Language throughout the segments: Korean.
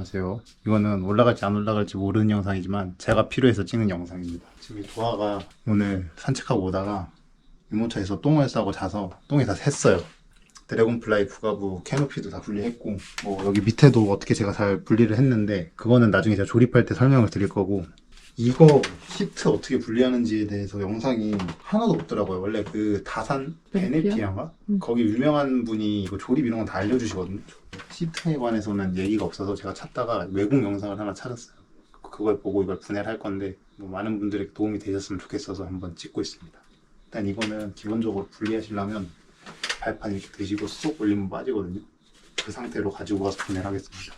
안녕하세요. 이거는 올라갈지 안 올라갈지 모르는 영상이지만 제가 필요해서 찍는 영상입니다. 지금 이 도아가 오늘 산책하고 오다가 유모차에서 똥을 싸고 자서 똥이 다 샜어요. 드래곤플라이 부가부 캐노피도 다 분리했고 뭐 여기 밑에도 어떻게 제가 잘 분리를 했는데 그거는 나중에 제가 조립할 때 설명을 드릴 거고 이거 시트 어떻게 분리하는지에 대해서 영상이 하나도 없더라고요. 원래 그 다산 베네피아인가? 거기 유명한 분이 이거 조립 이런 건 다 알려주시거든요. 시트에 관해서는 얘기가 없어서 제가 찾다가 외국 영상을 하나 찾았어요. 그걸 보고 이걸 분해를 할 건데 뭐 많은 분들에게 도움이 되셨으면 좋겠어서 한번 찍고 있습니다. 일단 이거는 기본적으로 분리하시려면 발판 이렇게 드시고 쏙 올리면 빠지거든요. 그 상태로 가지고 가서 분해를 하겠습니다.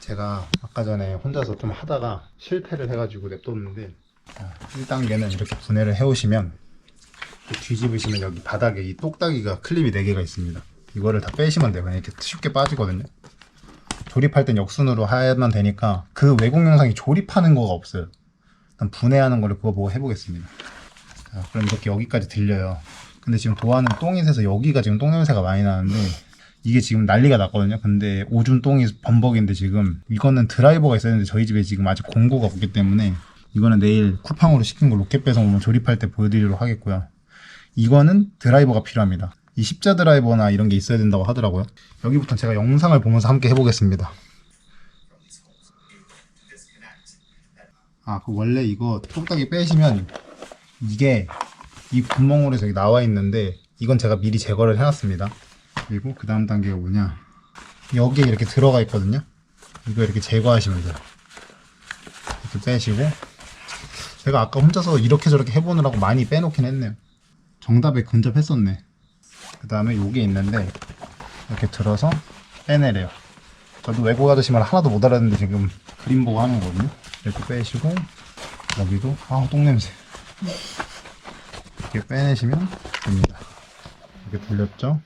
제가 아까 전에 혼자서 좀 하다가 실패를 해가지고 냅뒀는데 자, 1단계는 이렇게 분해를 해오시면 뒤집으시면 여기 바닥에 이 똑딱이가 클립이 4개가 있습니다. 이거를 다 빼시면 돼요. 이렇게 쉽게 빠지거든요. 조립할 땐 역순으로 하면 되니까 그 외국 영상이 조립하는 거가 없어요. 일단 분해하는 거를 그거 보고 해보겠습니다. 자, 그럼 이렇게 여기까지 들려요. 근데 지금 도안은 똥이 새서 여기가 지금 똥 냄새가 많이 나는데 이게 지금 난리가 났거든요. 근데 오줌 똥이 범벅인데 지금 이거는 드라이버가 있어야 되는데 저희 집에 지금 아직 공구가 없기 때문에 이거는 내일 쿠팡으로 시킨 거 로켓 배송 오면 조립할 때 보여드리도록 하겠고요. 이거는 드라이버가 필요합니다. 이 십자 드라이버나 이런 게 있어야 된다고 하더라고요. 여기부터 제가 영상을 보면서 함께 해보겠습니다. 아, 그 원래 이거 톡딱이 빼시면 이게 이 구멍으로 저기 나와 있는데 이건 제가 미리 제거를 해놨습니다. 그리고 그 다음 단계가 뭐냐 여기에 이렇게 들어가 있거든요 이거 이렇게 제거하시면 돼요 이렇게 빼시고 제가 아까 혼자서 이렇게 저렇게 해보느라고 많이 빼놓긴 했네요 정답에 근접했었네. 그 다음에 여기 있는데 이렇게 들어서 빼내래요. 저도 외국 아저씨 말 하나도 못 알았는데 지금 그림 보고 하는 거거든요. 이렇게 빼시고 여기도 아 똥냄새. 이렇게 빼내시면 됩니다. 이렇게 돌렸죠?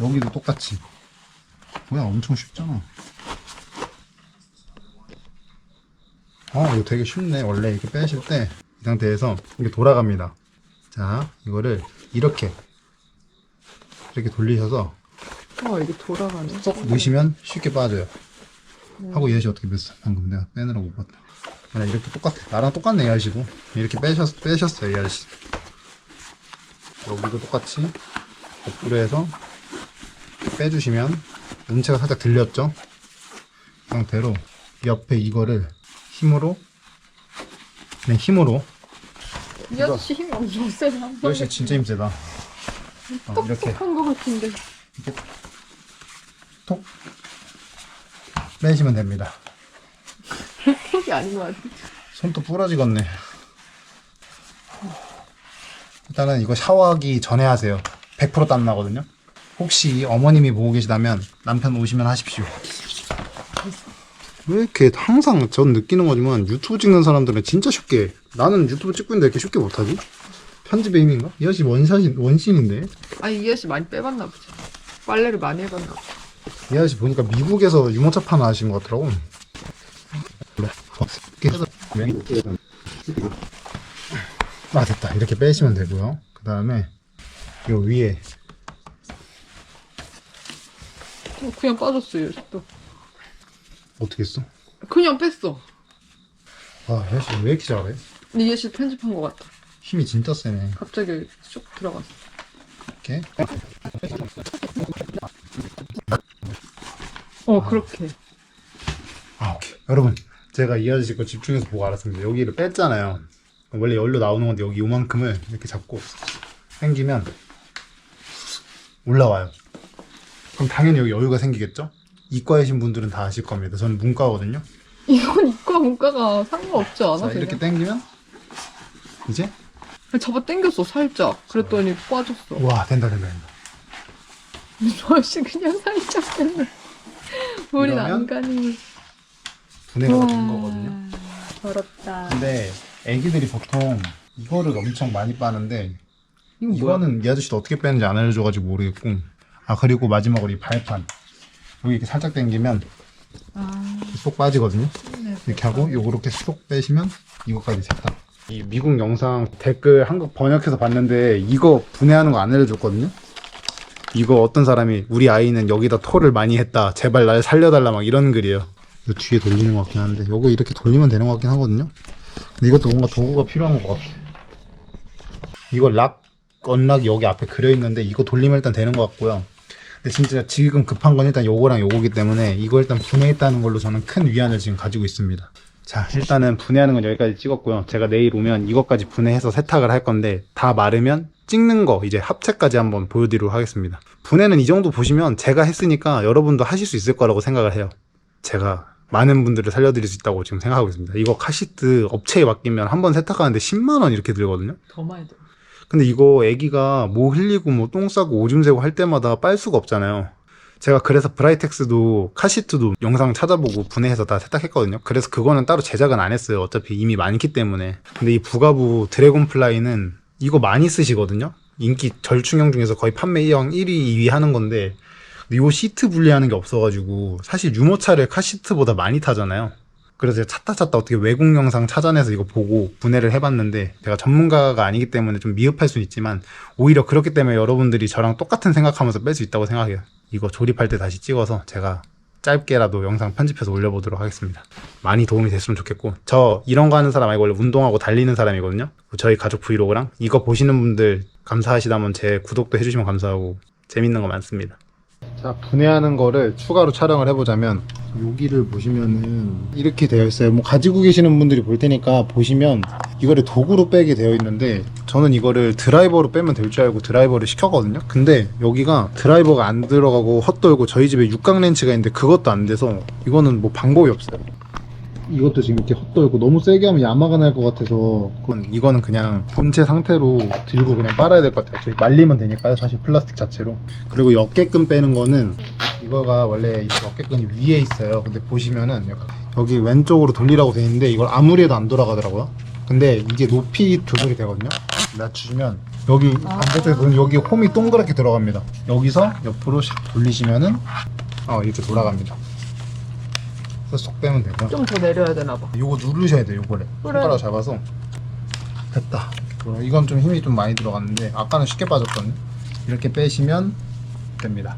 여기도 똑같이. 뭐야 엄청 쉽잖아. 아 이거 되게 쉽네. 원래 이렇게 빼실 때 이 상태에서 이렇게 돌아갑니다 자 이거를 이렇게 이렇게 돌리셔서 어, 이게 돌아가네. 쏙 넣으시면 쉽게 빠져요. 하고 이 아저씨 어떻게 뺐어? 방금 내가 빼느라고 못 봤다. 그냥 이렇게 똑같아. 나랑 똑같네 이 아저씨도 이렇게 빼셨, 빼셨어요 이 아저씨 여기도 똑같이 거꾸로 해서 빼주시면 음체가 살짝 들렸죠? 그 상태로 옆에 이거를 힘으로 그냥 힘으로 이 아저씨 힘이 엄청. 한이 아저씨 진짜 힘세다. 어, 이렇게. 똑똑한 것 같은데. 톡 빼시면 됩니다. 톡이 아닌 것 같아. 손도 부러지겠네. 일단은 이거 샤워하기 전에 하세요. 100% 땀나거든요. 혹시 어머님이 보고 계시다면 남편 오시면 하십시오 왜 이렇게 항상 전 느끼는 거지만 유튜브 찍는 사람들은 진짜 쉽게 해. 나는 유튜브 찍고 있는데 이렇게 쉽게 못하지? 편집의 힘인가? 이 아저씨 원샷이, 원신인데 아니, 이 아저씨 많이 빼봤나 보지. 빨래를 많이 해봤나 보지. 이 아저씨 보니까 미국에서 유모차 파는 아저씨인 것 같더라고 아 됐다 이렇게 빼시면 되고요 그 다음에 요 위에 어, 그냥 빠졌어, 이 아저씨 또. 어떻게 했어? 그냥 뺐어. 아, 이 아저씨 왜 이렇게 잘해? 근데 이 아저씨 편집한 것 같다. 힘이 진짜 세네. 갑자기 쑥 들어갔어. 이렇게. 어, 그렇게. 아, 오케이. 여러분, 제가 이 아저씨 거 집중해서 보고 알았습니다. 여기를 뺐잖아요. 원래 열로 나오는 건데 여기 요만큼을 이렇게 잡고 당기면 올라와요. 그럼 당연히 여기 여유가 생기겠죠? 이과이신 분들은 다 아실 겁니다. 저는 문과거든요. 이건 이과 문과가 상관없지 않아? 자, 이렇게 그냥? 당기면 이제 잡아 당겼어, 살짝. 그랬더니 빠졌어. 와 된다 된다 된다. 저 아저씨 그냥 살짝 뺐네. 우린 이러면 안 가니. 분해가 된 거거든요. 더럽다. 근데 애기들이 보통 이거를 엄청 많이 빠는데? 이거는 이 아저씨도 어떻게 빼는지 안 알려줘가지고 모르겠고 아 그리고 마지막으로 이 발판 여기 이렇게 살짝 당기면 아, 쏙 빠지거든요 네. 이렇게 하고 요렇게 쏙 빼시면 이거까지 됐다 이 미국 영상 댓글 한국 번역해서 봤는데 이거 분해하는 거 안 알려줬거든요 이거 어떤 사람이 우리 아이는 여기다 토를 많이 했다. 제발 날 살려달라 막 이런 글이에요. 이거 뒤에 돌리는 것 같긴 한데 요거 이렇게 돌리면 되는 것 같긴 하거든요. 근데 이것도 뭔가 도구가 필요한 것 같아. 이거 락, 언락 여기 앞에 그려 있는데 이거 돌리면 일단 되는 것 같고요. 근데 진짜 지금 급한 건 일단 요거랑 요거기 때문에 이거 일단 분해했다는 걸로 저는 큰 위안을 지금 가지고 있습니다. 자, 일단은 분해하는 건 여기까지 찍었고요. 제가 내일 오면 이것까지 분해해서 세탁을 할 건데 다 마르면 찍는 거 이제 합체까지 한번 보여드리도록 하겠습니다. 분해는 이 정도 보시면 제가 했으니까 여러분도 하실 수 있을 거라고 생각을 해요. 제가 많은 분들을 살려드릴 수 있다고 지금 생각하고 있습니다. 이거 카시트 업체에 맡기면 한 번 세탁하는데 10만 원 이렇게 들거든요. 더 많이 들어. 근데 이거 애기가 뭐 흘리고 뭐 똥 싸고 오줌 새고 할 때마다 빨 수가 없잖아요. 제가 그래서 브라이텍스도 카시트도 영상 찾아보고 분해해서 다 세탁했거든요. 그래서 그거는 따로 제작은 안 했어요. 어차피 이미 많기 때문에. 근데 이 부가부 드래곤플라이는 이거 많이 쓰시거든요. 인기 절충형 중에서 거의 판매형 1위, 2위 하는 건데 요 시트 분리하는 게 없어가지고 사실 유모차를 카시트보다 많이 타잖아요. 그래서 찾다 찾다 어떻게 외국 영상 찾아내서 이거 보고 분해를 해봤는데 제가 전문가가 아니기 때문에 좀 미흡할 수는 있지만 오히려 그렇기 때문에 여러분들이 저랑 똑같은 생각하면서 뺄 수 있다고 생각해요. 이거 조립할 때 다시 찍어서 제가 짧게라도 영상 편집해서 올려보도록 하겠습니다. 많이 도움이 됐으면 좋겠고 저 이런 거 하는 사람 아니고 원래 운동하고 달리는 사람이거든요. 저희 가족 브이로그랑 이거 보시는 분들 감사하시다면 제 구독도 해주시면 감사하고 재밌는 거 많습니다. 자 분해하는 거를 추가로 촬영을 해보자면 여기를 보시면은 이렇게 되어 있어요. 뭐 가지고 계시는 분들이 볼 테니까 보시면 이거를 도구로 빼게 되어 있는데 저는 이거를 드라이버로 빼면 될 줄 알고 드라이버를 시켰거든요. 근데 여기가 드라이버가 안 들어가고 헛돌고 저희 집에 육각 렌치가 있는데 그것도 안 돼서 이거는 뭐 방법이 없어요 이것도 지금 이렇게 헛돌고 너무 세게 하면 야마가 날 것 같아서 그건 이거는 그냥 본체 상태로 들고 그냥 빨아야 될 것 같아요. 저희 말리면 되니까요 사실 플라스틱 자체로. 그리고 이 어깨끈 빼는 거는 이거가 원래 이 어깨끈이 위에 있어요. 근데 보시면은 여기 왼쪽으로 돌리라고 돼 있는데 이걸 아무리 해도 안 돌아가더라고요. 근데 이게 높이 조절이 되거든요. 낮추시면 여기 반대쪽에서 여기 홈이 동그랗게 들어갑니다. 여기서 옆으로 샥 돌리시면은 어 이렇게 돌아갑니다 그래서 쏙 빼면 되고요. 좀더 내려야 되나 봐. 요거 누르셔야 돼요 요거를. 그래. 손가락 잡아서. 됐다. 어, 이건 좀 힘이 좀 많이 들어갔는데 아까는 쉽게 빠졌거든요. 이렇게 빼시면 됩니다.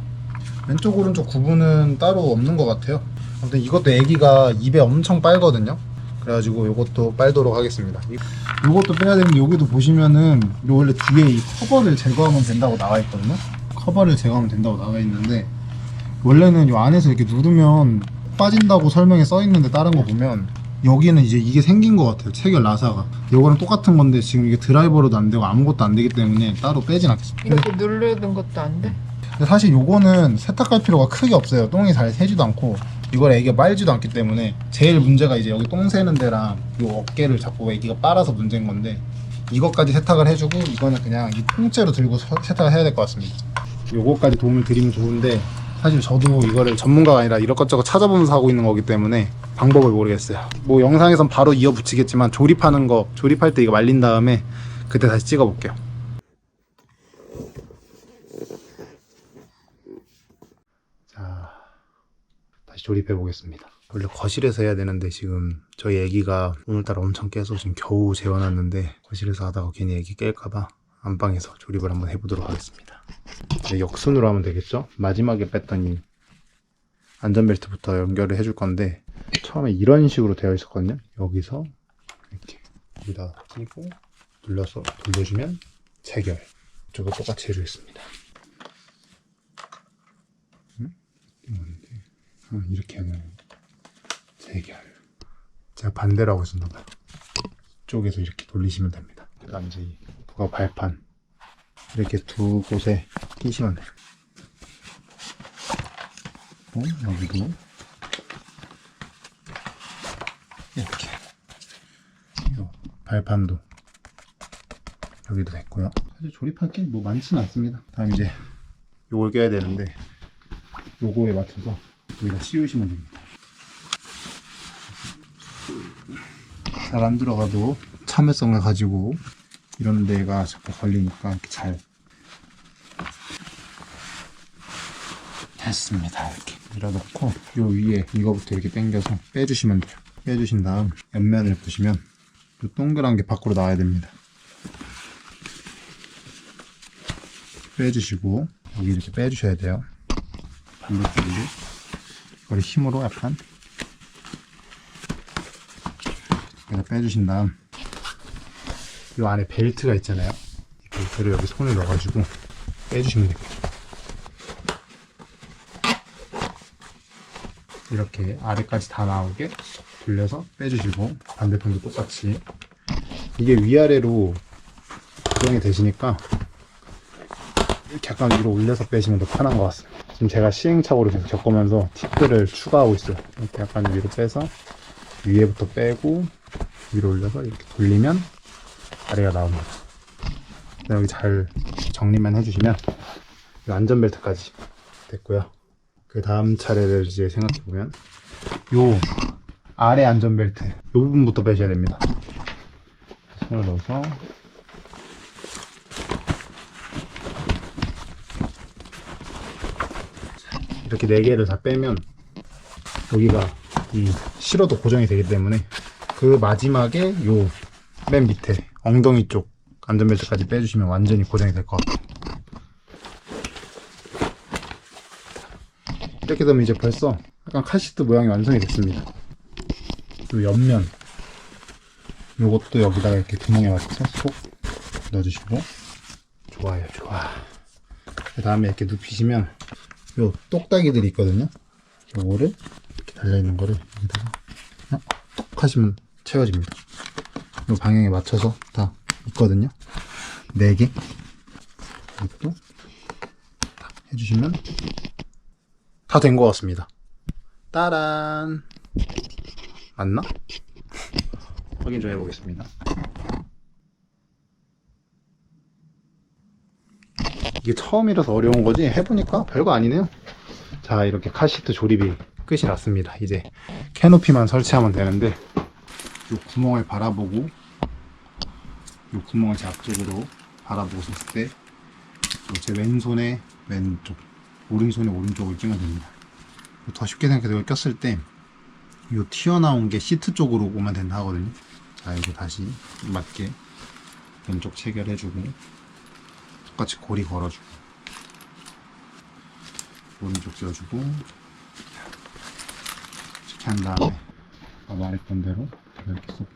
왼쪽 오른쪽 구분은 따로 없는 것 같아요. 아무튼 이것도 애기가 입에 엄청 빨거든요. 그래가지고 요것도 빨도록 하겠습니다. 이- 요것도 빼야 되는데 여기도 보시면은 요 원래 뒤에 이 커버를 제거하면 된다고 나와 있거든요. 커버를 제거하면 된다고 나와 있는데 원래는 요 안에서 이렇게 누르면 빠진다고 설명에 써 있는데 다른 거 보면 여기는 이제 이게 생긴 것 같아요. 체결 라사가. 요거랑 똑같은 건데 지금 이게 드라이버로도 안 되고 아무것도 안 되기 때문에 따로 빼진 않겠습니다. 근데, 이렇게 누르는 것도 안 돼? 근데 사실 요거는 세탁할 필요가 크게 없어요. 똥이 잘 새지도 않고 이걸 애기가 빨지도 않기 때문에 제일 문제가 이제 여기 똥 새는 데랑 요 어깨를 자꾸 애기가 빨아서 문제인 건데 이것까지 세탁을 해주고 이거는 그냥 이 통째로 들고 서- 세탁을 해야 될 것 같습니다. 요거까지 도움을 드리면 좋은데 사실 저도 이거를 전문가가 아니라 이것저것 찾아보면서 하고 있는 거기 때문에 방법을 모르겠어요. 뭐 영상에선 바로 이어 붙이겠지만 조립하는 거 조립할 때 이거 말린 다음에 그때 다시 찍어 볼게요. 자 다시 조립해 보겠습니다. 원래 거실에서 해야 되는데 지금 저희 애기가 오늘따라 엄청 깨서 지금 겨우 재워놨는데 거실에서 하다가 괜히 애기 깰까봐 안방에서 조립을 한번 해보도록 하겠습니다 이제 역순으로 하면 되겠죠? 마지막에 뺐더니 안전벨트부터 연결을 해줄 건데 처음에 이런 식으로 되어 있었거든요. 여기서 이렇게 여기다 끼고 눌러서 돌려주면 체결. 저거 똑같이 해주겠습니다. 음? 이건데, 아, 이렇게 하면 체결. 제가 반대로 하고 있었나 봐요. 이쪽에서 이렇게 돌리시면 됩니다. 그 다음 이제 이 부가 발판 이렇게 두 곳에 끼시면 돼요. 어, 여기도 이렇게 요 발판도 여기도 됐고요. 사실 조립할 게 뭐 많지는 않습니다. 다음 이제 요걸 껴야 되는데 요거에 맞춰서 여기다 씌우시면 됩니다. 잘 안 들어가도 참을성을 가지고 이런 데가 자꾸 걸리니까 잘 됐습니다 이렇게 밀어넣고 요 위에 이거부터 이렇게 당겨서 빼주시면 돼요 빼주신 다음 옆면을 보시면 요 동그란 게 밖으로 나와야 됩니다 빼주시고 여기 이렇게 빼주셔야 돼요. 반대쪽으로. 이걸 힘으로 약간 빼주신 다음 이 안에 벨트가 있잖아요. 이 벨트를 여기 손을 넣어가지고 빼주시면 됩니다. 이렇게 아래까지 다 나오게 돌려서 빼주시고 반대편도 똑같이 이게 위아래로 고정이 되시니까 이렇게 약간 위로 올려서 빼시면 더 편한 것 같습니다. 지금 제가 시행착오를 계속 겪으면서 팁들을 추가하고 있어요. 이렇게 약간 위로 빼서 위에부터 빼고 위로 올려서 이렇게 돌리면 아래가 나옵니다. 여기 잘 정리만 해주시면 이 안전벨트까지 됐고요. 그 다음 차례를 이제 생각해 보면 요 아래 안전벨트 요 부분부터 빼셔야 됩니다. 손을 넣어서 이렇게 네 개를 다 빼면 여기가 이 실어도 고정이 되기 때문에 그 마지막에 요 맨 밑에 엉덩이 쪽 안전벨트까지 빼주시면 완전히 고정이 될 것 같아요. 이렇게 되면 이제 벌써 약간 카시트 모양이 완성이 됐습니다. 요 옆면 요것도 여기다가 이렇게 구멍에 맞춰서 쏙 넣어주시고 좋아요 좋아 그 다음에 이렇게 눕히시면 요 똑딱이들이 있거든요 요거를 이렇게 달려있는 거를 여기다가 그냥 톡 하시면 채워집니다 요 방향에 맞춰서 다 있거든요 4개 이것도 딱 해주시면 다 된 것 같습니다 따란 맞나? 확인 좀 해보겠습니다. 이게 처음이라서 어려운 거지 해보니까 별거 아니네요. 자 이렇게 카시트 조립이 끝이 났습니다. 이제 캐노피만 설치하면 되는데 이 구멍을 바라보고 이 구멍을 제 앞쪽으로 바라보고 있을 때 제 왼손에 왼쪽 오른손에 오른쪽을 끼면 됩니다. 더 쉽게 생각해서 꼈을 때이 튀어나온 게 시트 쪽으로 오면 된다 하거든요. 자, 이거 다시 맞게 왼쪽 체결해주고 똑같이 고리 걸어주고 오른쪽 끼워주고 이렇게 한 다음에 아래 건대로 이렇게 쏙,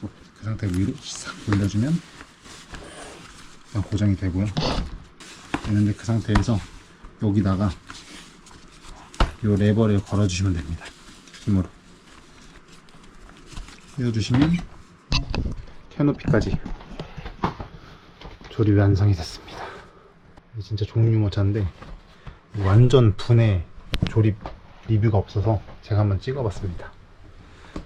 쏙, 그 상태 위로 싹 올려주면 그냥 고정이 되고요. 되는데 그 상태에서 여기다가 이 레버를 걸어주시면 됩니다. 힘으로 띄워주시면 캐노피까지 조립 완성이 됐습니다. 진짜 종류 모차인데 완전 분해 조립 리뷰가 없어서 제가 한번 찍어봤습니다.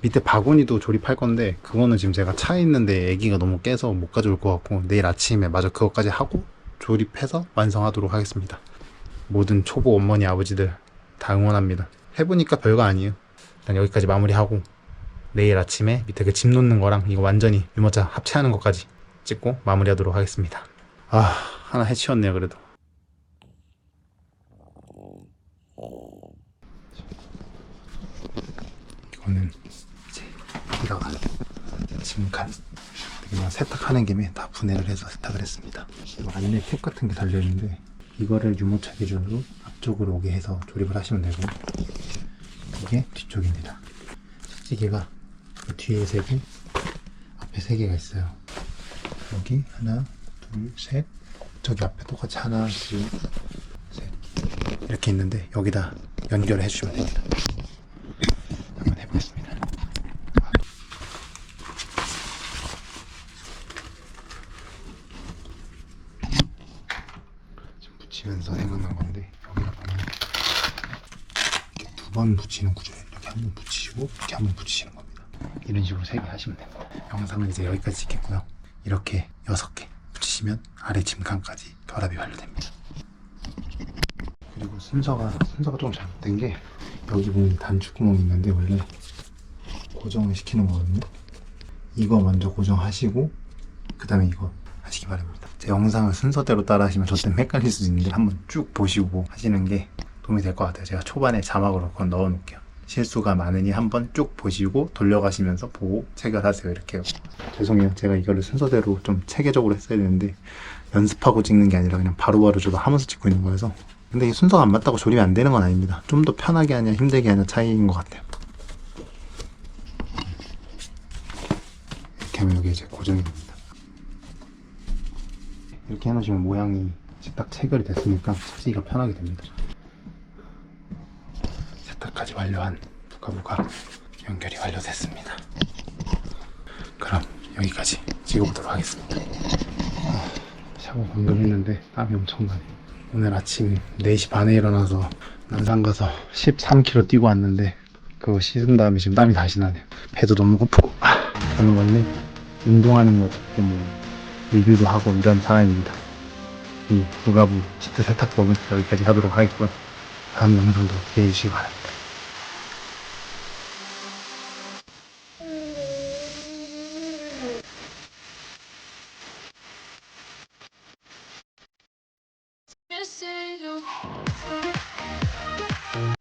밑에 바구니도 조립할 건데 그거는 지금 제가 차에 있는데 애기가 너무 깨서 못 가져올 것 같고 내일 아침에 마저 그것까지 하고 조립해서 완성하도록 하겠습니다. 모든 초보 어머니 아버지들 다 응원합니다. 해보니까 별거 아니에요. 일단 여기까지 마무리하고 내일 아침에 밑에 그집 놓는 거랑 이거 완전히 유모차 합체하는 것까지 찍고 마무리하도록 하겠습니다. 아 하나 해치웠네요 그래도. 이거는 이제 여기다가 짐칸 그냥 세탁하는 김에 다 분해를 해서 세탁을 했습니다. 이거 안에 캡 같은 게 달려 있는데 이거를 유모차 기준으로 앞쪽으로 오게 해서 조립을 하시면 되고 이게 뒤쪽입니다. 찌개가 그 뒤에 세 개, 앞에 세 개가 있어요. 여기 하나, 둘, 셋. 저기 앞에 똑같이 하나, 둘, 셋. 이렇게 있는데 여기다 연결을 해주시면 됩니다. 한번 해보겠습니다. 지금 붙이면서 생각난 건데 여기다 보면 이렇게 붙이는 구조예요. 이렇게 한번 붙이시고 이렇게 한번 붙이시는 겁니다. 이런 식으로 세개 하시면 됩니다. 영상은 이제 여기까지 찍겠고요. 이렇게 여섯 개 붙이시면 아래 짐칸까지 결합이 완료됩니다. 그리고 순서가 순서가 좀 잘못된 게 여기 보면 단축 구멍이 있는데 원래 고정을 시키는 거거든요. 이거 먼저 고정하시고 그 다음에 이거 하시기 바랍니다. 제 영상을 순서대로 따라 하시면 저 때문에 헷갈릴 수도 있는데 한번 쭉 보시고 하시는 게 도움이 될 것 같아요. 제가 초반에 자막으로 그건 넣어 놓을게요. 실수가 많으니 한번 쭉 보시고 돌려가시면서 보고 체결하세요. 이렇게요. 죄송해요. 제가 이거를 순서대로 좀 체계적으로 했어야 되는데 연습하고 찍는 게 아니라 그냥 바로바로 저도 하면서 찍고 있는 거여서 근데 이 순서가 안 맞다고 조립이 안 되는 건 아닙니다 좀 더 편하게 하냐 힘들게 하냐 차이인 것 같아요 이렇게 하면 여기 이제 고정이 됩니다 이렇게 해놓으시면 모양이 딱 체결이 됐으니까 찾기가 편하게 됩니다 세탁까지 완료한 부가부가 연결이 완료됐습니다. 그럼 여기까지 찍어보도록 하겠습니다. 아, 샤워 방금 했는데 땀이 엄청나네. 오늘 아침 4시 반에 일어나서 남산 가서 13km 뛰고 왔는데 그거 씻은 다음에 지금 땀이 다시 나네요. 배도 너무 고프고. 아, 저는 원래 운동하는 거 때문에 리뷰도 하고 이런 사람입니다. 이 부가부 시트 세탁법은 여기까지 하도록 하겠고요. 다음 영상도 기대해 주시기 바랍니다